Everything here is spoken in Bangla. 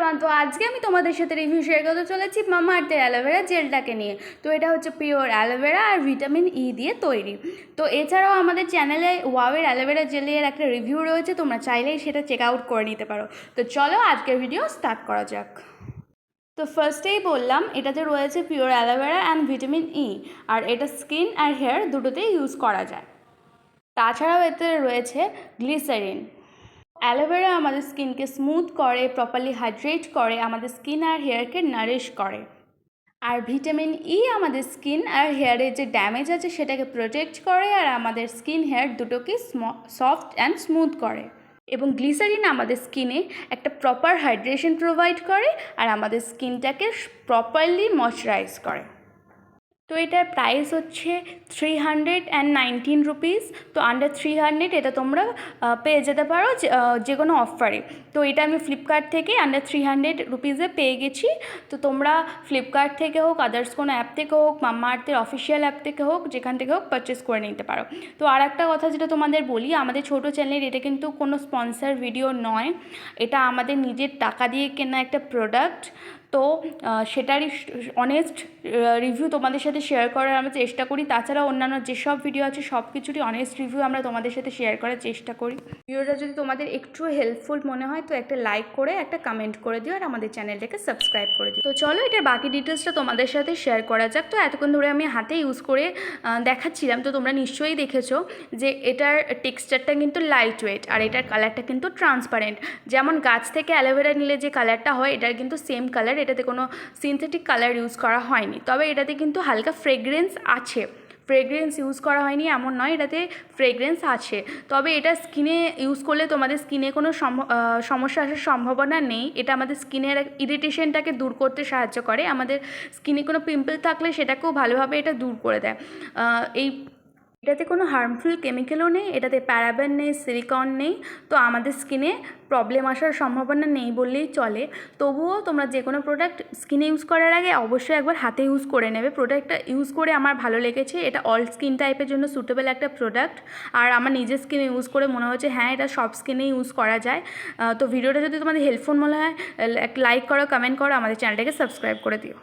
এভরিওয়ান তো আজকে আমি তোমাদের সাথে রিভিউ শেয়ার করতে চলেছি মামা আর্থের অ্যালোভেরা জেলটাকে নিয়ে। তো এটা হচ্ছে পিওর অ্যালোভেরা আর ভিটামিন ই দিয়ে তৈরি। তো এছাড়াও আমাদের চ্যানেলে ওয়াওয়ের অ্যালোভেরা জেলের একটা রিভিউ রয়েছে, তোমরা চাইলেই সেটা চেক আউট করে নিতে পারো। তো চলো আজকের ভিডিও স্টার্ট করা যাক। তো ফার্স্টেই বললাম, এটাতে রয়েছে pure aloe vera and vitamin E আর এটা স্কিন আর হেয়ার দুটোতেই ইউজ করা যায়। তাছাড়াও এতে রয়েছে গ্লিসারিন অ্যালোভেরা আমাদের স্কিনকে স্মুথ করে, প্রপারলি হাইড্রেট করে, আমাদের স্কিন আর হেয়ারকে নারিশ করে। আর ভিটামিন ই আমাদের স্কিন আর হেয়ারের যে ড্যামেজ আছে সেটাকে প্রোটেক্ট করে আর আমাদের স্কিন হেয়ার দুটোকে সফট অ্যান্ড স্মুথ করে। এবং গ্লিসারিন আমাদের স্কিনে একটা প্রপার হাইড্রেশন প্রোভাইড করে আর আমাদের স্কিনটাকে প্রপারলি ময়শ্চারাইজ করে। তো এটার প্রাইস হচ্ছে three hundred and nineteen rupees তো আন্ডার থ্রি হান্ড্রেড এটা তোমরা পেয়ে যেতে পারো যে- কোনো অফারে তো এটা আমি ফ্লিপকার্ট থেকে আন্ডার থ্রি হান্ড্রেড রুপিসে পেয়ে গেছি। তো তোমরা ফ্লিপকার্ট থেকে হোক আদার্স কোনো অ্যাপ থেকে হোক মাম্মা আর্থের অফিসিয়াল অ্যাপ থেকে হোক, যেখান থেকে হোক পারচেস করে নিতে পারো। তো আর একটা কথা যেটা তোমাদের বলি, আমাদের ছোটো চ্যানেলের এটা কিন্তু কোনো স্পন্সার ভিডিও নয়। এটা আমাদের নিজের টাকা দিয়ে কেনা একটা প্রোডাক্ট তো সেটারই অনেস্ট রিভিউ তোমাদের সাথে শেয়ার করার আমরা চেষ্টা করি। তাছাড়া অন্যান্য যেসব ভিডিও আছে, সব কিছুরই অনেস্ট রিভিউ আমরা তোমাদের সাথে শেয়ার করার চেষ্টা করি। ভিডিওটা যদি তোমাদের একটু হেল্পফুল মনে হয়, তো একটা লাইক করে, একটা কমেন্ট করে দিও আর আমাদের চ্যানেলটাকে সাবস্ক্রাইব করে দিও। তো চলো, এটার বাকি ডিটেলসটা তোমাদের সাথে শেয়ার করা যাক। তো এতক্ষণ ধরে আমি হাতে ইউজ করে দেখাচ্ছিলাম। তো তোমরা নিশ্চয়ই দেখেছ যে এটার টেক্সচারটা কিন্তু লাইট ওয়েট আর এটার কালারটা কিন্তু ট্রান্সপারেন্ট যেমন গাছ থেকে অ্যালোভেরা নিলে যে কালারটা হয়, এটার কিন্তু সেম কালার এটাতে কোনো সিনথেটিক কালার ইউজ করা হয়নি। তবে এটাতে কিন্তু হালকা ফ্রেগরেন্স আছে। ফ্রেগরেন্স ইউজ করা হয়নি, এমন নয়, এটাতে ফ্রেগরেন্স আছে। তবে এটা স্কিনে ইউজ করলে তোমাদের স্কিনে কোনো সম- সমস্যা আসার সম্ভাবনা নেই। এটা আমাদের স্কিনের ইরিটেশনটাকে দূর করতে সাহায্য করে। আমাদের স্কিনে কোনো পিম্পল থাকলে সেটাকেও ভালোভাবে এটা দূর করে দেয়। এই এটাতে কোনো হার্মফুল কেমিক্যালও নেই, এটাতে প্যারাবেন নেই সিলিকন নেই, তো আমাদের স্কিনে প্রবলেম আসার সম্ভাবনা নেই বললেই চলে। তবুও তোমরা যে কোনো প্রোডাক্ট স্কিনে ইউজ করার আগে অবশ্যই একবার হাতে ইউজ করে নেবে। প্রোডাক্টটা ইউজ করে আমার ভালো লেগেছে, এটা অল স্কিন টাইপের জন্য সুটেবল একটা প্রোডাক্ট আর আমার নিজের স্কিনে ইউজ করে মনে হচ্ছে হ্যাঁ এটা সব স্কিনে ইউজ করা যায়। তো ভিডিওটা যদি তোমাদের হেল্পফুল মনে হয় লাইক করো কমেন্ট করো, আমাদের চ্যানেলটাকে সাবস্ক্রাইব করে দিও।